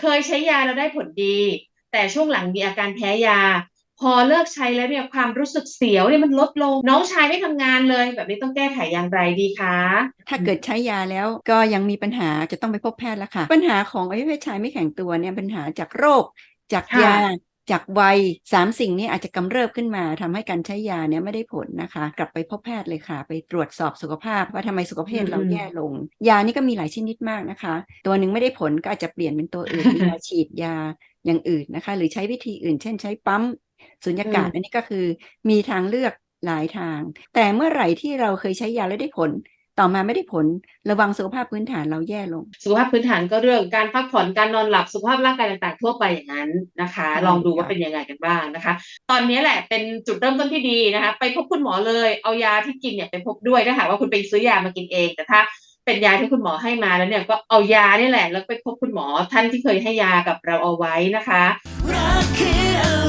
เคยใช้ยาแล้วได้ผลดี แต่ช่วงหลังมีอาการแพ้ยา พอเลิกใช้แล้วเนี่ยความรู้สึกเสียวเนี่ยมันลดลง น้องชายไม่ทำงานเลย แบบนี้ต้องแก้ไขอย่างไรดีคะ ถ้าเกิดใช้ยาแล้วก็ยังมีปัญหาจะต้องไปพบแพทย์แล้วค่ะ ปัญหาของอวัยวะเพศชายไม่แข็งตัวเนี่ยปัญหาจากโรคจากยา จากวัยสามสิ่งนี้อาจจะกำเริบขึ้นมาทำให้การใช้ยาเนี่ยไม่ได้ผลนะคะ กลับไปพบแพทย์เลยค่ะ ไปตรวจสอบสุขภาพว่าทำไมสุขภาพเราแย่ลง ยานี่ก็มีหลายชนิดมากนะคะ ตัวหนึ่งไม่ได้ผลก็อาจจะเปลี่ยนเป็นตัวอื่นมียาฉีดยาอย่างอื่นนะคะ หรือใช้วิธีอื่น เช่น ใช้ปั๊มสุญญากาศอืมอันนี้ก็คือมีทางเลือกหลายทาง แต่เมื่อไหร่ที่เราเคยใช้ยาแล้วได้ผล ต่อมาไม่ได้ผลระวังสุขภาพพื้นฐานเราแย่ลง สุขภาพพื้นฐานก็เรื่องการพักผ่อนการนอนหลับสุขภาพร่างกายต่างๆทั่วไปอย่างนั้นนะคะใช่ลองดูว่าค่ะเป็นยังไงกันบ้างนะคะ ตอนนี้แหละเป็นจุดเริ่มต้นที่ดีนะคะ ไปพบคุณหมอเลยเอายาที่กินเนี่ยไปพบด้วยถ้าหากว่าคุณไปซื้อยามากินเองแต่ถ้าเป็นยาที่คุณหมอให้มาแล้วเนี่ยก็เอายานี่แหละ แล้วไปพบคุณหมอท่านที่เคยให้ยากับเราเอาไว้นะคะรักคือ